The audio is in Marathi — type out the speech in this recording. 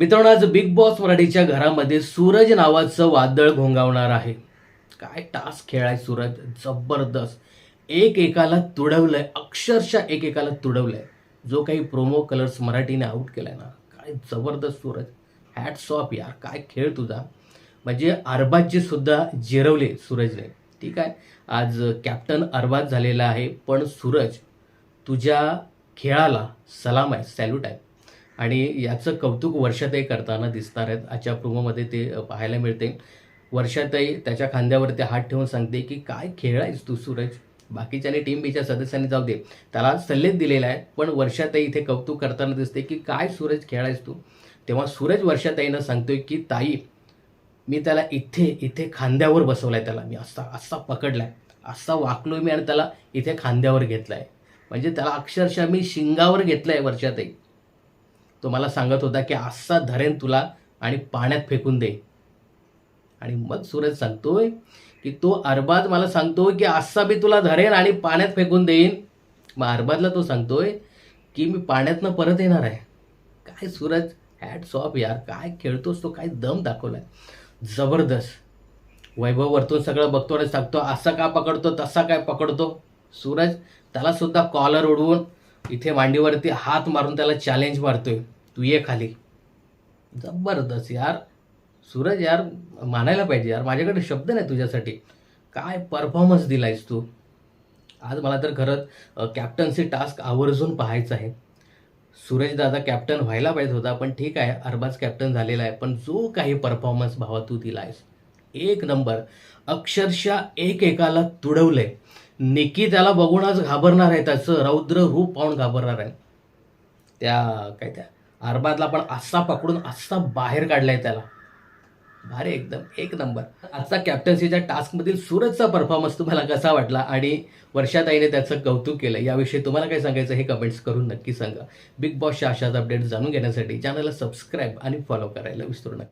मित्रांनो आज बिग बॉस मराठीच्या घरामध्ये सूरज नावाचं वादळ घोंगावणार आहे. काय टास्क खेळाय सूरज? जबरदस्त. एक एकाला तुडवलंय अक्षरशः एक एकाला तुडवलंय. जो काही प्रोमो कलर्स मराठीने आउट केलाय ना काय जबरदस्त सूरज. हॅट्स ऑफ यार काय खेळ तुझा. म्हणजे अरबाजचे सुद्धा जिरवले सूरजने. ठीक आहे? आज कॅप्टन अरबाज झालेला आहे पण सूरज तुझ्या खेळाला सलाम आहे सॅल्यूट आहे. आणि याचं कौतुक वर्षातही करताना दिसणार आहेत. आजच्या प्रोमोमध्ये ते पाहायला मिळते. वर्षातही त्याच्या खांद्यावरती हात ठेवून सांगते की काय खेळ तू सूरज? बाकीच्याने टीम बीच्या सदस्यांनी जाऊ दे. त्याला सल्लेच दिलेला आहे पण वर्षाताई इथे कौतुक करताना दिसते की काय सूरज खेळायस तू? तेव्हा सूरज वर्षाताईनं सांगतोय की ताई मी त्याला इथे इथे खांद्यावर बसवलाय त्याला. मी असा असा पकडलाय. असा वाकलोय मी आणि त्याला इथे खांद्यावर घेतलाय. म्हणजे त्याला अक्षरशः मी शिंगावर घेतलंय वर्षातही. तो मला सांगत होता की असा धरेन तुला आणि पाण्यात फेकून दे. आणि मग सूरज सांगतोय की तो अरबाज मला सांगतोय की असा बी तुला धरेन आणि पाण्यात फेकून देईन. मग अरबाजला तो सांगतोय की मी पाण्यातनं परत येणार आहे. काय सूरज? हॅट ऑफ यार. काय खेळतोस तो? काय दम दाखवलाय. जबरदस्त. वैभव वरतून सगळं बघतो आणि सांगतो असा का पकडतो? तसा काय पकडतो? सूरज त्याला सुद्धा कॉलर उडवून इथे मांडीवरती हात मारून त्याला चॅलेंज मारतोय. तू ये खाली. जबरदस्त यार. सूरज यार मानायला पाहिजे यार. माझ्याकडे शब्द नाही तुझ्यासाठी. काय परफॉर्मन्स दिलायस तू? आज मला तर खरंच कॅप्टन्सी टास्क आवर्जून पाहायचं आहे. सूरज दादा कॅप्टन व्हायला पाहिजे होता पण ठीक आहे. अरबाज कॅप्टन झालेला आहे. पण जो काही परफॉर्मन्स भावा तू दिलायस एक नंबर अक्षरशः एक एकाला तुडवलंय. निकी त्याला बघूनच घाबरणार आहे त्याचं रौद्र रूप पाहून घाबरणार आहे. त्या काय त्या अरबातला पण असा पकडून असा बाहेर काढलाय त्याला. भारी एकदम एक नंबर. आजचा कॅप्टन्सीच्या टास्कमधील सूरजचा परफॉर्मन्स तुम्हाला कसा वाटला आणि वर्षाताईने त्याचं कौतुक केलं? याविषयी तुम्हाला काय सांगायचं हे कमेंट्स करून नक्की सांगा. बिग बॉसच्या अशाच अपडेट जाणून घेण्यासाठी चॅनलला सबस्क्राईब आणि फॉलो करायला विसरू नका.